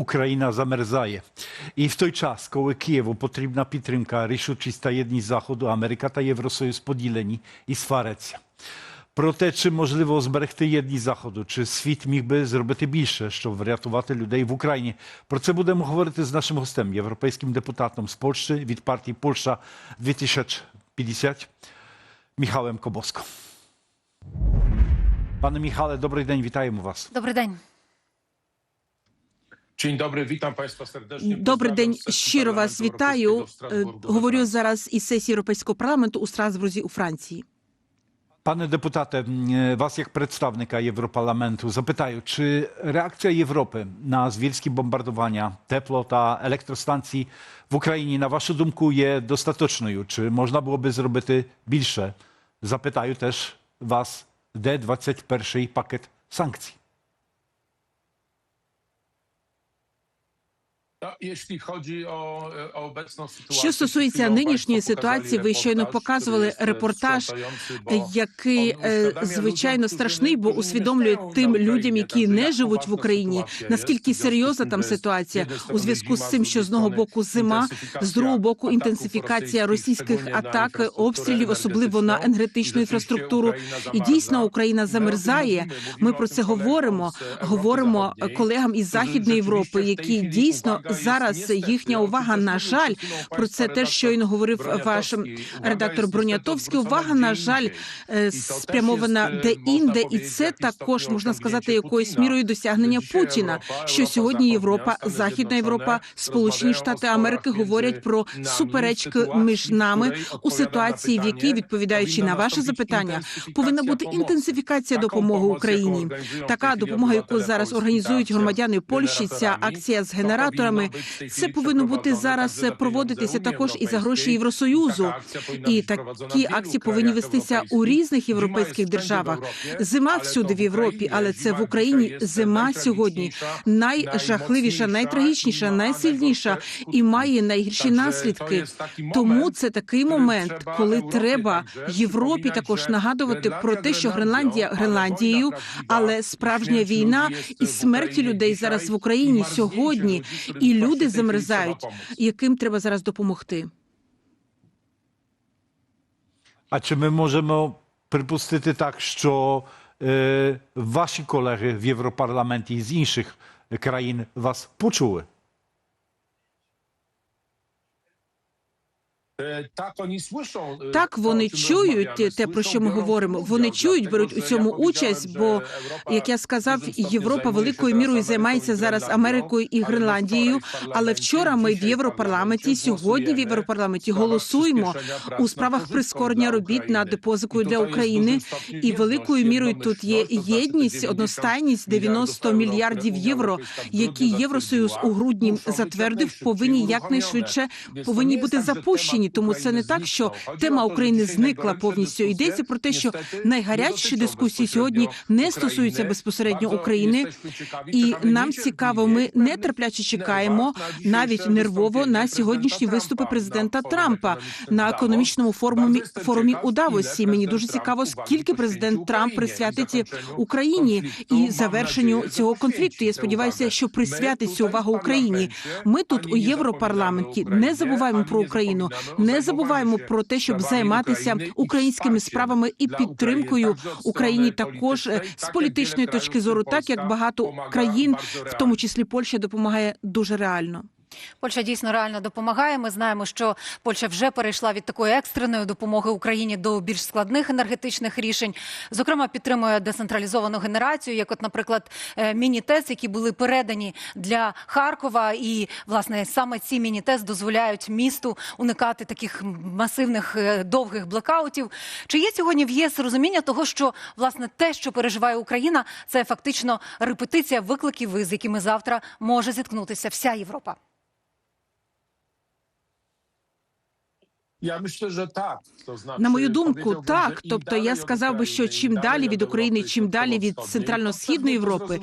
Україна замерзає. І в той час, коли Києву потрібна підтримка, рішучість та єдність Заходу, Америка та Євросоюз поділені і сваряться. Про те, чи можливо зберегти єдність Заходу, чи світ міг би зробити більше, щоб врятувати людей в Україні. Про це будемо говорити з нашим гостем, європейським депутатом з Польщі від партії Польща 2050 Михайлем Кобоско. Panie Michale, dobry dzień, witaємо вас. Добрий день. Dzień dobry, witam Państwa serdecznie. Добрий день, щиро вас вітаю. W Е, Говорю зараз із сесії Європейського парламенту у Страсбурзі у Франції. Panie deputate, m, was jak przedstawnika Europarlamentu zapytają, czy reakcja Europy na zwielskie bombardowania тепло електростанцій в Україні, на вашу думку, є достаточною? Чи можна було би зробити більше? Запитаю теж вас, де 21 пакет jeśli chodzi o, o obecną sytuację, Що стосується нинішньої ситуації, ви щойно показували репортаж, який е, звичайно страшний, бо усвідомлює тим людям, які не живуть в Україні, наскільки серйозна там ситуація у зв'язку з цим, що з одного боку зима, з другого боку інтенсифікація російських, атак, обстрілів, особливо на енергетичну інфраструктуру. І дійсно Україна замерзає. замерзає. Ми про це говоримо. Говоримо колегам із Західної Європи, які дійсно зараз їхня увага, на жаль, про це теж щойно говорив ваш редактор Бронятовський. Увага, на жаль, спрямована де-інде, і це також можна сказати якоюсь мірою досягнення Путіна. Що сьогодні Європа, Західна Європа, Сполучені Штати Америки говорять про суперечки між нами у ситуації, в якій відповідаючи на ваше запитання, повинна бути інтенсифікація допомоги Україні. Така допомога, яку зараз організують громадяни Польщі. Ця акція з генераторами. Це повинно бути зараз проводитися також і за гроші Євросоюзу. І такі акції повинні вестися у різних європейських державах. Зима всюди в Європі, але це в Україні зима сьогодні. Найжахливіша, найтрагічніша, найсильніша і має найгірші наслідки. Тому це такий момент, коли треба Європі також нагадувати про те, що Гренландія Гренландією, але справжня війна і смерті людей зараз в Україні сьогодні, і люди замерзають, яким треба зараз допомогти. А чи ми можемо припустити так, що е, ваші колеги в Європарламенті з інших країн вас почули? Так, to, вони czym чують те, про що ми говоримо. Вони чують, беруть у цьому участь. Бо як я сказав, Європа великою мірою займається зараз Америкою і Гренландією. Але вчора ми в Європарламенті сьогодні в Європарламенті голосуємо у справах прискорення робіт над депозикою для України. І великою мірою тут є єдність, одностайність 90 мільярдів євро, які Євросоюз у грудні затвердив, повинні якнайшвидше повинні бути запущені. Тому це не так, що тема України зникла повністю. Йдеться про те, що найгарячіші дискусії сьогодні не стосуються безпосередньо України, і нам цікаво. Ми нетерпляче чекаємо навіть нервово на сьогоднішні виступи президента Трампа на економічному форумі форумі у Давосі. Мені дуже цікаво, скільки президент Трамп присвятить Україні і завершенню цього конфлікту. Я сподіваюся, що присвятить цю увагу Україні. Ми тут у Європарламенті не забуваємо про Україну, не забуваємо про те, щоб займатися українськими справами і підтримкою Україні також з політичної точки зору, так як багато країн, в тому числі Польща, допомагає дуже реально. Польща дійсно реально допомагає. Ми знаємо, що Польща вже перейшла від такої екстреної допомоги Україні до більш складних енергетичних рішень. Зокрема, підтримує децентралізовану генерацію, як, от, наприклад, е, міні-ТЕС, які були передані для Харкова. І власне саме ці міні-ТЕС дозволяють місту уникати таких масивних е, довгих блекаутів. Чи є сьогодні в ЄС розуміння того, що власне те, що переживає Україна, це фактично репетиція викликів, з якими завтра може зіткнутися вся Європа? Ja myślę, że tak. To znaczy, На мою думку, так. Тобто я сказав би, що чим далі від України, чим далі від центрально-східної to Європи,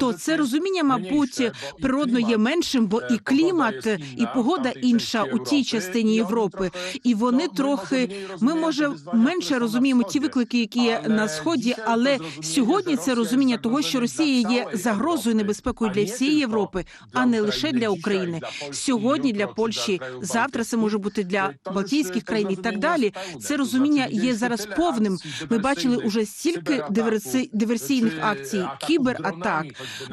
то це розуміння, мабуть, природно є меншим, бо е, і клімат, і погода інша у тій частині Європи, і вони трохи. Ми може менше розуміємо ті виклики, які є на сході, але сьогодні це розуміння того, що Росія є загрозою, небезпекою для всієї Європи, а не лише для України. Сьогодні для Польщі, завтра це може бути для То ж, Балтійських країн і так далі. Це розуміння є зараз повним. Ми бачили уже стільки cyberatаków, диверсійних акцій, кібератак,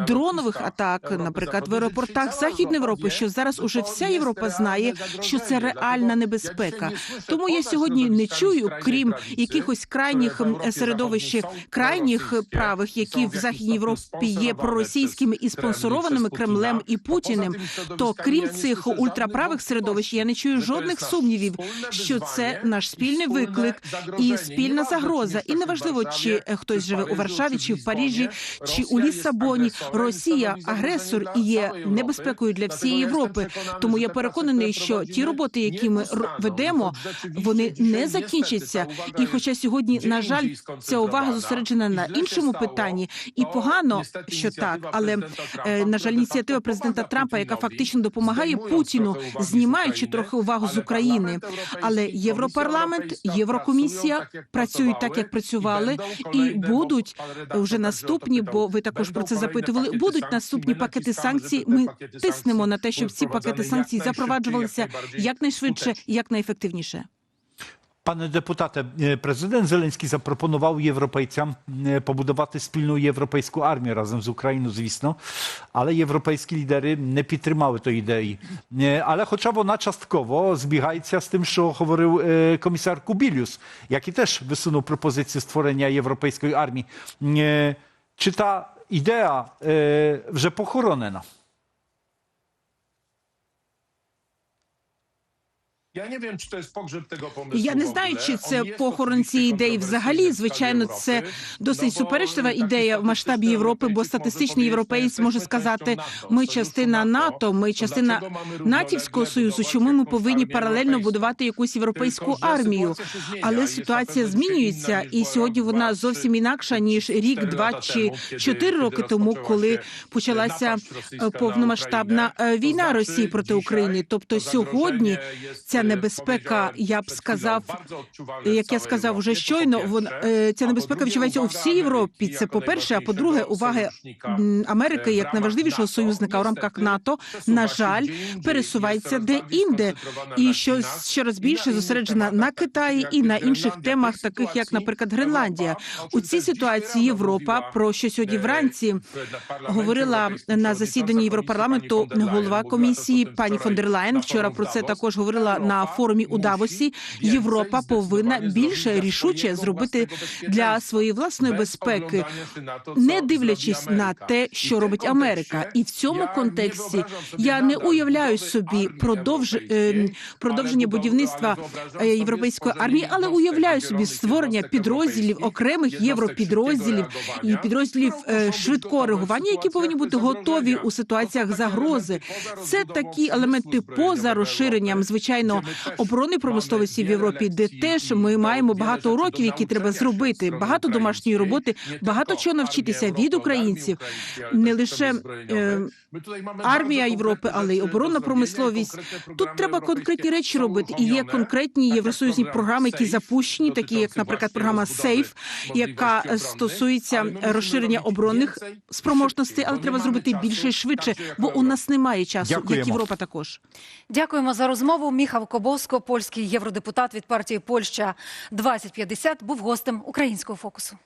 дронових атак, наприклад, в аеропортах Західної Європи, що зараз уже вся Європа знає, що це реальна небезпека. Тому я сьогодні не чую, крім якихось крайніх середовищ крайніх правих, які в Західній Європі є проросійськими і спонсорованими Кремлем і Путіним. То крім цих ультраправих середовищ, я не чую жодних сумнівів, що це наш спільний виклик і спільна загроза. І неважливо, чи е, хтось живе у Варшаві, чи в Парижі, чи у Лісабоні. Росія агресор і є небезпекою для всієї Європи. Тому я переконаний, що ті роботи, які ми ведемо, вони не закінчаться. І хоча сьогодні, на жаль, ця увага зосереджена на іншому питанні, і погано, що так, але е, на жаль, ініціатива президента Трампа, яка фактично допомагає Путіну, знімаючи трохи увагу з України. Але Європарламент, Єврокомісія працюють так, як працювали, і kolejne, будуть вже наступні, бо ви також про це запитували. Будуть наступні пакети санкцій. Ми тиснемо на те, щоб ці пакети санкцій запроваджувалися якнайшвидше, skutecznie. Як найефективніше. Пане депутате, е, президент Зеленський запропонував європейцям е, побудувати спільну європейську армію разом з Україною, звісно, але європейські лідери не підтримали тої ідеї. Е, Але хоча вона частково збігається з тим, що говорив е, комісар Кубілюс, який теж висунув пропозицію створення європейської армії. Е, Чи та ідея е? Ja nie wiem, czy to jest pogrzeb tego pomysłu Я не знаю, чи це похорон цієї ідеї взагалі. Звичайно, це досить суперечлива ідея в масштабі Європи, бо статистичний może може сказати, ми частина НАТО, ми частина натівського союзу. Чому ми повинні паралельно будувати якусь європейську армію? Але ситуація змінюється, і сьогодні вона зовсім інакша ніж рік, два чи чотири роки тому, коли почалася повномасштабна війна Росії проти України. Тобто сьогодні jest, ця e, небезпека, я б сказав, w як я сказав уже щойно, вон, е, ця небезпека відчувається у всій Європі. Це по-перше, а по-друге, м, Америки е, як найважливішого союзника НАТО, рамках НАТО, на жаль, пересувається де інде, і що щораз і більше зосереджена на Китаї і на інших темах, таких як, наприклад, Гренландія. У цій ситуації Європа, про що сьогодні е, вранці говорила на засіданні Європарламенту голова комісії пані фон дер Лайен. na Вчора про це також говорила на форумі у Давосі. Європа повинна більше рішуче зробити для своєї власної безпеки, не дивлячись на те, що робить Америка. І в цьому контексті я не уявляю собі продовж е, продовження будівництва е, європейської армії, але уявляю собі створення підрозділів окремих європідрозділів і підрозділів е, швидкого реагування, які повинні бути готові у ситуаціях загрози. Це такі елементи поза розширенням, звичайно, my оборонної промисловості в Європі, де теж ми маємо багато уроків, які треба зробити, багато домашньої роботи, багато чого навчитися від українців. Не лише е, армія Європи, але й оборонна промисловість. Тут треба конкретні речі робити. І є конкретні євросоюзні програми, які запущені, такі як, наприклад, програма SAFE, яка стосується розширення оборонних спроможностей, але треба зробити більше і швидше, бо у нас немає часу, як Європа також. Дякуємо за розмову. Кобовсько, польський євродепутат від партії Польща 2050, був гостем українського фокусу.